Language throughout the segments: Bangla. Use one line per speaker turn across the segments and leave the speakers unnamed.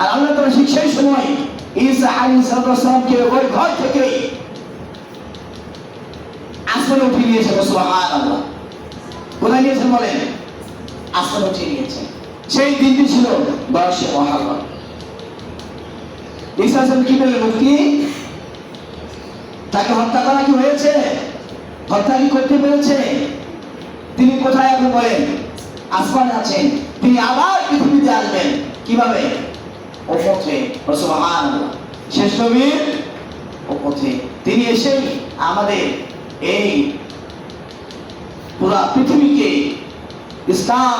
আর আল্লাহ তাআলা ঠিক সেই সময় ঈসা সালামকে ওই ঘর থেকে আসমানে উঠিয়ে নিয়েছে সুবহানাল্লাহ। কোথায় নিয়েছেন বলেন? আসমানে উঠিয়ে সেই দিনটি ছিল মহারম। ঈসা কি মুক্তি তাকে হত্যা করা কি হয়েছে? হত্যা কি করতে পেরেছে? তিনি কোথায় এখন বলেন? আসমানে আছেন। তিনি আবার পৃথিবীতে আসবেন। কীভাবে? ও পথে শেষ নবীর ও পথে তিনি এসেই আমাদের এই পুরা পৃথিবীকে ইসলাম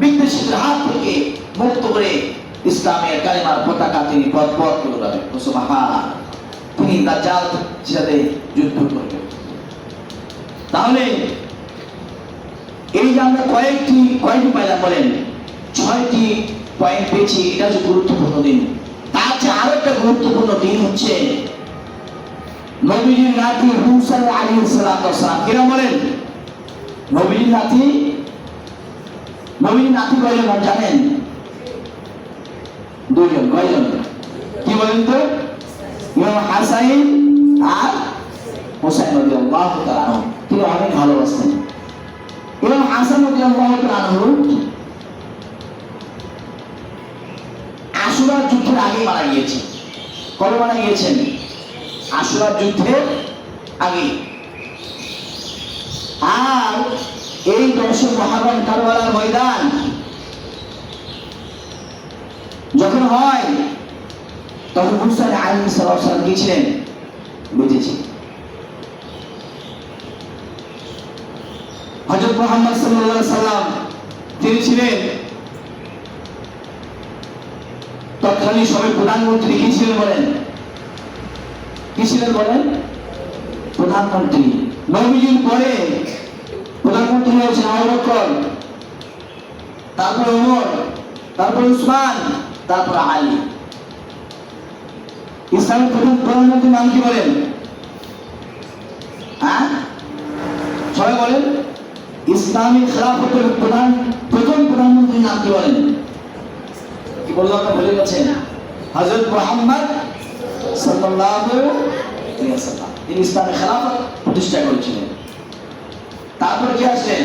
বিদ্বেষীদের হাত থেকে মুক্ত করে ইসলামের কালিমার পতাকা তিনি পথ পথ করে সুবহানাল্লাহ। তিনি দাজ্জাল সাথে যুদ্ধ করবেন। তাহলে এই যে আমরা কয়েকটি কয়েকটি পাইলাম বলেন, ছয়টি পয়েন্ট পেয়েছি, এটা হচ্ছে গুরুত্বপূর্ণ দিন। তার চেয়ে আরও একটা গুরুত্বপূর্ণ দিন হচ্ছে নবীজির নাতি হুসান আলী সালাম। কিরা বলেন? নবীজির নাতি? নবীজির নাতি কয়জন জানেন? দুজন কয়জন? কি বলেন তো? ইমাম হাসাইন আর হোসাইন তাআলা আনহু। তিনি অনেক ভালোবাসতেন। ইমাম হাসান রাদিয়াল্লাহু তাআলা আশুরার যুদ্ধের আগে মারা গিয়েছে। কবে মারা গিয়েছেন? আশুরার যুদ্ধের আগে আর এই দর্শক মহারণ কারবালার ময়দান যখন হয়, তখন মুসা আলী সাল্লাম গিয়েছিলেন বুঝেছি হজরত মোহাম্মদ সাল্লাল্লাহু সাল্লাম তিনি ছিলেন তৎকালীন সময় প্রধানমন্ত্রী কি ছিলেন বলেন? কি ছিলেন বলেন? প্রধানমন্ত্রী। নবীজির পরে প্রধানমন্ত্রী হয়েছেন আবু বকর তারপরে ওমর, তারপরে উসমান, তারপরে আলী। ইসলামের প্রথম প্রধানমন্ত্রীর নাম কি বলেন? হ্যাঁ? সবাই বলেন। ইসলামী খেলাফতের প্রধান প্রথম প্রধানমন্ত্রীর নাম কি বলেন? কি বললাম না ভুলে গেছেন হযরত মুহাম্মদ সাল্লাল্লাহু তিনি ইসলামী খেলাফত প্রতিষ্ঠা করেছিলেন। তারপরে কি আসলেন?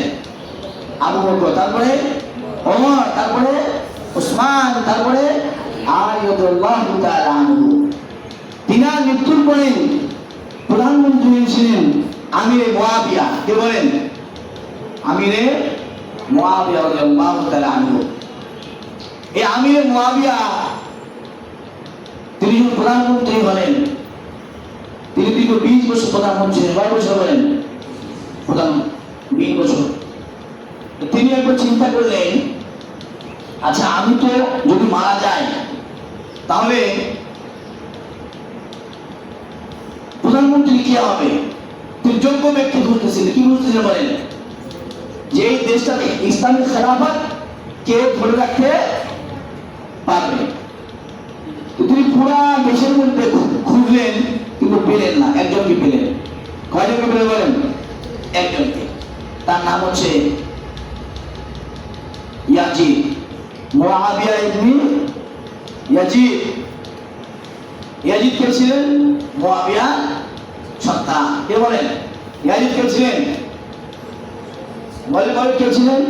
আবু বকর, তারপরে ওমর, তারপরে উসমান তারপরে আলী রাদিয়াল্লাহু তাআলা আনহু। তিনার মৃত্যুর পরে প্রধানমন্ত্রী ছিলেন আমিরে মুয়াবিয়া কে বলেন? আমিরে মুয়াবিয়া রাদিয়াল্লাহু তাআলা আনহু। এই আমিরে মুয়াবিয়া তিনি যখন প্রধানমন্ত্রী হলেন, তিনি দীর্ঘ বিশ বছর প্রধানমন্ত্রী কয় বছর হলেন, প্রধান বিশ বছর। তিনি একবার চিন্তা করলেন আচ্ছা আমি তো যদি মারা যাই, তাহলে প্রধানমন্ত্রী কি হবে? তিনি যোগ্য ব্যক্তি খুঁজতেছিলেন কি বুঝতেছিলেন বলেন? যে এই দেশটাতে ইসলামী খেলাফত কে ধরে রাখতে পারবে। তো তিনি পুরা দেশের মধ্যে খুঁজলেন, কিন্তু পেলেন না। একজনকে পেলেন। কয়জনকে পেলেন বলেন? একজনকে। তার নাম হচ্ছে Yazid. Muawiya ibn Yazid. Yazid কে ছিলেন? মুআবিয়া সন্তান কে বলেন? ইয়াজিদ কে ছিলেন? বলে বলে কে ছিলেন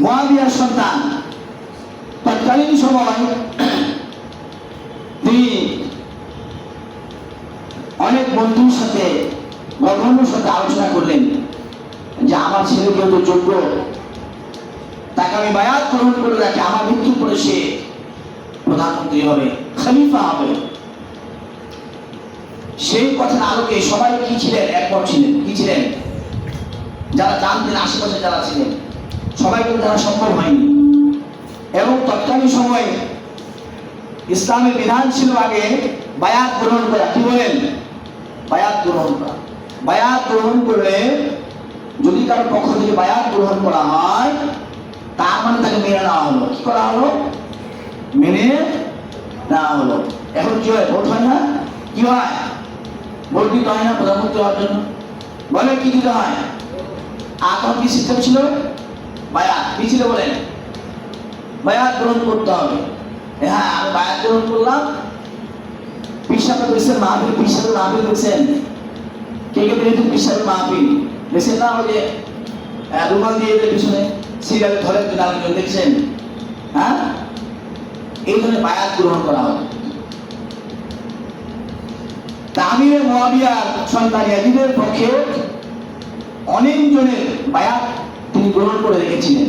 মুআবিয়ার সন্তান তৎকালীন সময় তিনি অনেক বন্ধুর সাথে গভর্নর সাথে আলোচনা করলেন যে আমার ছেলে যেহেতু যোগ্য। তাকে আমি বায়াত গ্রহণ করে রাখি, আমার মৃত্যুর পরে সে প্রধানমন্ত্রী হবে, খলিফা হবে। সেই কথার আলোকে সবাই কি ছিলেন? একমত ছিলেন। কি ছিলেন? যারা জানতেন, আশেপাশে যারা ছিলেন সবাই কিন্তু তারা সম্ভব হয়নি। এবং তৎকালীন সময়ে ইসলামের বিধান ছিল আগে বায়াত গ্রহণ করা। কি বলেন? বায়াত গ্রহণ করা। বায়াত গ্রহণ করলে যদি কারও পক্ষ থেকে বায়াত গ্রহণ করা হয়, তার মানে তাকে মেনে নেওয়া হলো। কি করা হলো? মেনে নেওয়া হলো। এখন কি হয়? ভোট হয় না? কি হয়? ভোট দিতে হয় না প্রধানমন্ত্রী হওয়ার জন্য। বলে কি দিতে হয়? আর কি সিস্টেম ছিল? বায়াত। কি ছিল বলেন? বায়াত গ্রহণ করতে হবে। হ্যাঁ আমি বায়াত গ্রহণ করলাম। পিসাবে দেখছেন মাহফিল পিসাবে মাহফিল দেখছেন? কে কে পেরেছেন পিসাবে মাহফিল? দেখছেন না ওই যে রুমাল দিয়ে পিছনে। সিরিয়াল ধরে দাঁড়ানো দেখছেন? হ্যাঁ? এই ধরনের বায়াত গ্রহণ করা হয়। তা আমিরের মোয়াবিয়ার সন্তান ইয়াজিদের পক্ষে অনেক জনের বায়াত তিনি গ্রহণ করে রেখেছিলেন।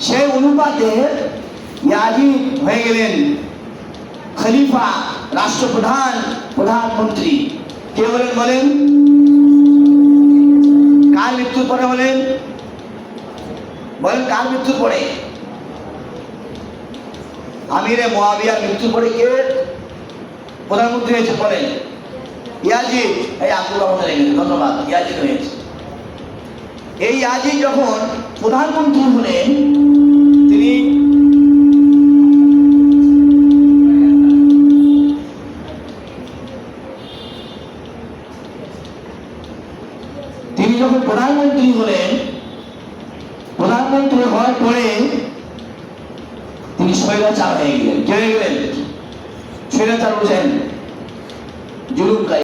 সেই অনুপাতে ইয়াজিদ হয়ে গেলেন খলিফা, রাষ্ট্রপ্রধান, প্রধানমন্ত্রী। কে বলেন বলেন? কার মৃত্যুর পরে বলেন বলেন কার মৃত্যুর পরে? আমিরে মোয়াবিয়ার মৃত্যুর পরে কে? প্রধানমন্ত্রী হয়েছে বলেন। ইয়াজিদ, এই আব্দুল রহমান ধন্যবাদ, ইয়াজিদ হয়েছে। এই ইয়াজিদ যখন প্রধানমন্ত্রী হলেন, তিনি তিনি যখন প্রধানমন্ত্রী হলেন, প্রধানমন্ত্রী হওয়ার পরে তিনি স্বৈরাচার হয়ে গেলেন। কে গেলেন? স্বৈরাচার বুঝেন জুলুমকারী।